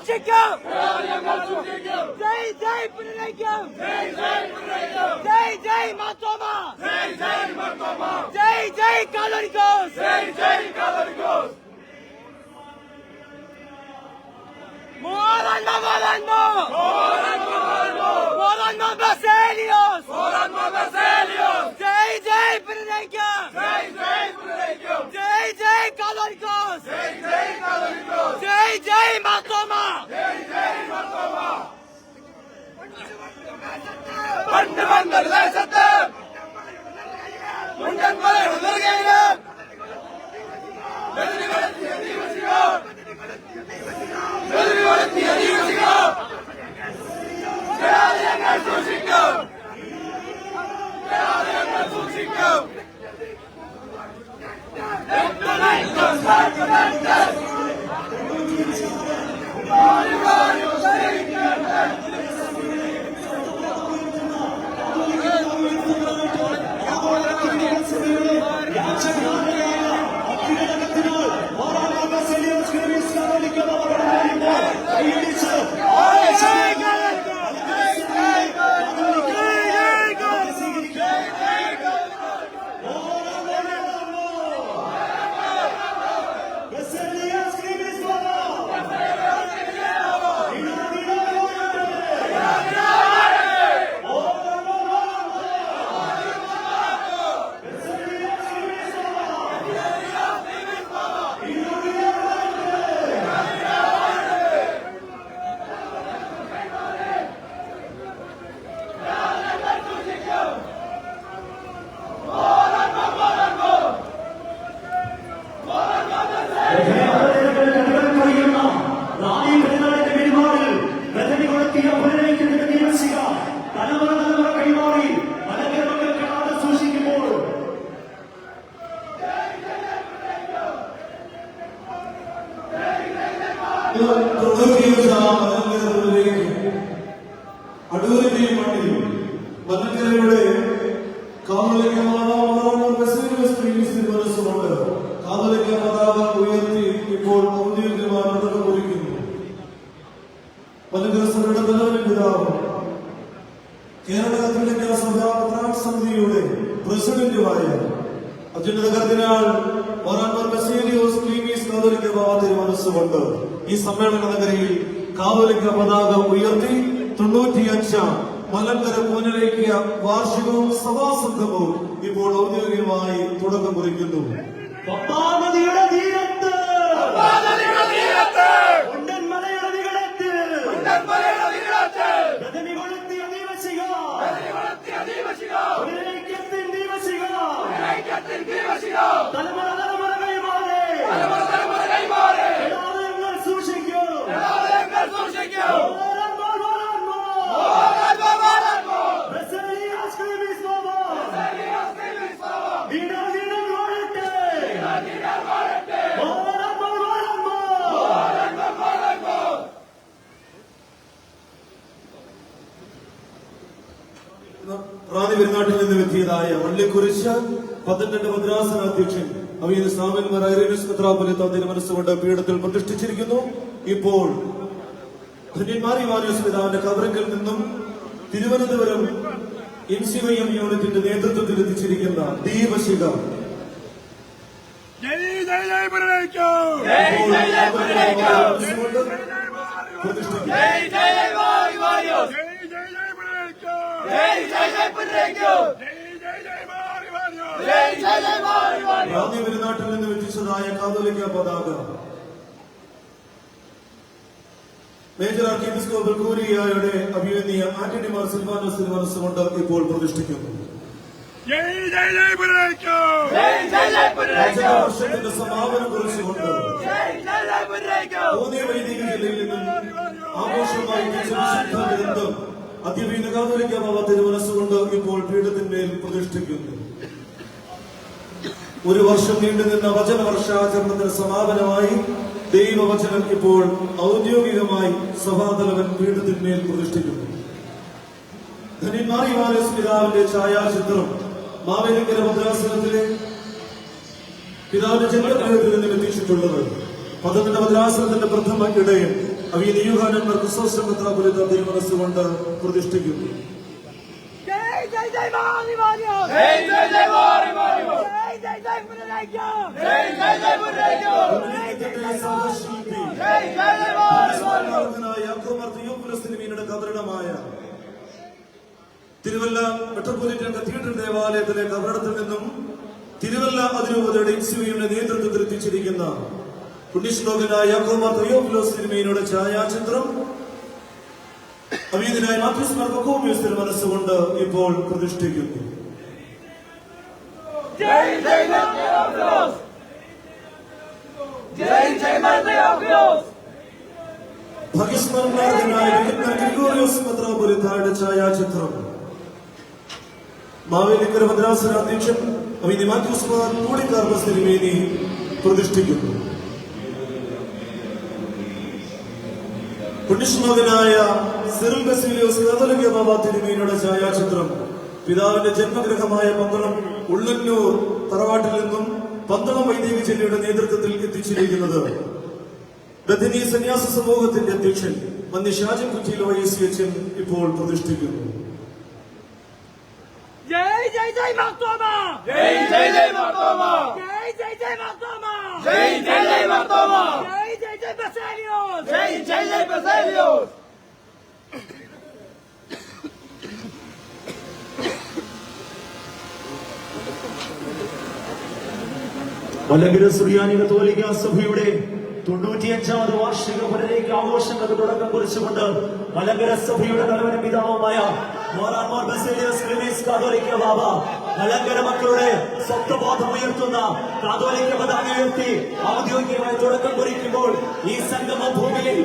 സൂക്ഷിക്കും ജയ് ജയ് പിണറായിക്കും ജയ് ജയ് മാത്തോമ ജയ് ജയ് കാലോരിക്കോസ് Morando, மருதாசத்தே അടൂരിന്റെയും മണ്ണിൽ മലങ്കരയുടെ കാതോലിക്ക മാതാവ് മനസ്സുകൊണ്ട് കാതോലിക്ക പതാക ഉയർത്തി ഇപ്പോൾ ഔദ്യോഗികമായി നടന്നു കുറിക്കുന്നു. മലങ്കര സഭയുടെ നിലവിലെ പിതാവ് കേരള കത്തോലിക്ക സഭാ സമിതിയുടെ പ്രസിഡന്റുമായ അത്യുന്നത കർദിനാൾ മോറാൻമാർ ബസേലിയോസ് ക്ലീമീസ് തീരുമാനിച്ചുകൊണ്ട് ഈ സമ്മേളന നഗരിയിൽ കാതോലിക്ക പതാക ഉയർത്തി തൊണ്ണൂറ്റിയഞ്ചാം മലങ്കര പൂനലേക്കിയ വാർഷികവും സഭാസംഘവും ഇപ്പോൾ ഔദ്യോഗികമായി തുടക്കം കുറിക്കുന്നു. പമ്പാനദിയുടെ തീരത്ത്. പാതലിയുടെ റാണി പെരുന്നാട്ടിൽ നിന്ന് എത്തിയതായ വള്ളിക്കുരിശ് പത്തനംതിട്ട മദ്രാസന അധ്യക്ഷൻ അവയിൽ മെത്രാപ്പൊലിത്ത തീരുമാനിച്ചുകൊണ്ട് പീഠത്തിൽ പ്രതിഷ്ഠിച്ചിരിക്കുന്നു. ഇപ്പോൾ ധന്യന്മാരി വാരിയസ് പിതാവിന്റെ കവറിങ്കിൽ നിന്നും തിരുവനന്തപുരം എം യൂണിറ്റിന്റെ നേതൃത്വത്തിൽ എത്തിച്ചിരിക്കുന്ന ദീപശിഖ ജയ് ജയ് ജയ് പിണറായിക്കും ജയ് ജയ് ജയ് പുനരൈക്യം. പ്രതിഷ്ഠിക്കുന്നു ജയ് ജയ് ജയ് വാരി വാരിയോസ്. ജയ് ജയ് ജയ് പിണറായിക്കും ജയ് ജയ് ജയ് പുനരൈക്യം. ജയ് ജയ് ജയ് മാറി മാറിയോ ജയ് ജയ് ജയ് വാരി വാരിയോസ്. റാന്നി പെരുന്നാട്ടിൽ നിന്ന് എത്തിച്ചതായ കാതോലിക്ക പതാക മേജർ ആർക്കി എപ്പിസ്കോപ്പൽ കൂരിയായുടെ അഭിനന്ദിയ ആന്റണി മാർ സിൽവാനോസ് കൊണ്ട് ഇപ്പോൾ പ്രതിഷ്ഠിക്കുന്നു. ജയ് ജയ് ജയ് പിണറായിക്കും ജയ് ജയ് ജയ് പുനരൈക്യം. വർഷത്തിന്റെ സമാപനം കുറിച്ചുകൊണ്ട് ജില്ലയിൽ നിന്നും ആഘോഷമായി ഗ്രന്ഥം അത്യവീന കാതോലിക്ക ബാബ തിരുമനസ്സുകൊണ്ട് ഇപ്പോൾ പീഠത്തിന്മേൽ പ്രതിഷ്ഠിക്കുന്നു. ഒരു വർഷം നീണ്ടുനിന്ന വചന വർഷാചരണത്തിന് സമാപനമായി ദൈവവചനം ഇപ്പോൾ ഔദ്യോഗികമായി സഭാതലവൻ പീഠത്തിന്മേൽ പ്രതിഷ്ഠിക്കുന്നു. ധന്യന്മാരി വാലസ് പിതാവിന്റെ ഛായാചിത്രം മാവേലിക്കര ഭദ്രാസനത്തിലെ പിതാവിന്റെ ജന്മഗ്രഹത്തിൽ നിന്നും എത്തിച്ചിട്ടുള്ളത്. പതിനെട്ട് ഭദ്രാസനത്തിന്റെ പ്രഥമ ഇടയൻ ഈ യുഹാനന്മാർ ക്രിസ്തോസ് മെത്രാപൊലിത്ത തിരുമനസ്സുകൊണ്ട് പ്രതിഷ്ഠിക്കുന്നു. ജയ് ജയ് Jai കബറിടമായ തിരുവല്ല മെട്രോപൊളിറ്റൻ കത്തീഡ്രൽ ദേവാലയത്തിലെ കബറിടത്തിൽ നിന്നും തിരുവല്ല അതിരൂപതയുടെ ഇൻസ്റ്റിറ്റ്യൂട്ടിന്റെ നേതൃത്വത്തിൽ എത്തിച്ചിരിക്കുന്ന പുണ്യശ്ലോകനായ യാക്കോമാർ തയോഫിലോസ് ഛായാചിത്രം. അവീതനായ മാത്യൂസ് മാർക്കോമിയസ് മനസ്സുകൊണ്ട് ഇപ്പോൾ പ്രതിഷ്ഠിക്കുന്നു. ജയ് Jai ജയ് ജയ് Jai വിഘ്ന ഗ്രിഗോറിയോസ് മെത്രാപൊലിത്തായുടെ ഛായാചിത്രം മാവേലിക്കര മദ്രാസന അധ്യക്ഷൻ അവിനി മാത്യൂസ് കൂടിക്കാർമസ് തിരുമേനി പ്രതിഷ്ഠിക്കുന്നു. പുണ്യശ്ലോകനായ സിറിൽ ബസിലിയോസ് കാതലിക ബാബ തിരുമേനിയുടെ ഛായാചിത്രം. പിതാവിന്റെ ജന്മഗ്രഹമായ പന്തളം ഉള്ളന്നൂർ തറവാട്ടിൽ നിന്നും പന്തളം വൈദേവി ജില്ലയുടെ നേതൃത്വത്തിൽ എത്തിച്ചിരിക്കുന്നത് ബഥനി സന്യാസ സമൂഹത്തിന്റെ അധ്യക്ഷൻ മന്യ ഷാജൻ കുറ്റിയിൽ വൈഎസ് അച്ഛൻ ഇപ്പോൾ പ്രതിഷ്ഠിക്കുന്നു Jai Jai Jai Martoma! Jai Jai Jai Martoma! Jai Jai Jai Martoma! Jai Jai Jai Martoma! Jai Jai Jai Baselios! Jai Jai Jai Baselios! Malankara സുറിയാനി കത്തോലിക്ക സഭയുടെ തൊണ്ണൂറ്റിയഞ്ചാമത് വാർഷിക പുനരേക്ക് ആഘോഷങ്ങൾക്ക് തുടക്കം കുറിച്ചുകൊണ്ട് മലങ്കര സഭയുടെ തലവന പിതാവുമായ കാതോലിക്ക ബാബ മലങ്കര മക്കളുടെ സ്വത്വബോധം ഉയർത്തുന്ന കാതോലിക്ക പതാക ഉയർത്തി ഔദ്യോഗികമായി തുടക്കം കുറിക്കുമ്പോൾ ഈ സംഗമ ഭൂമിയിൽ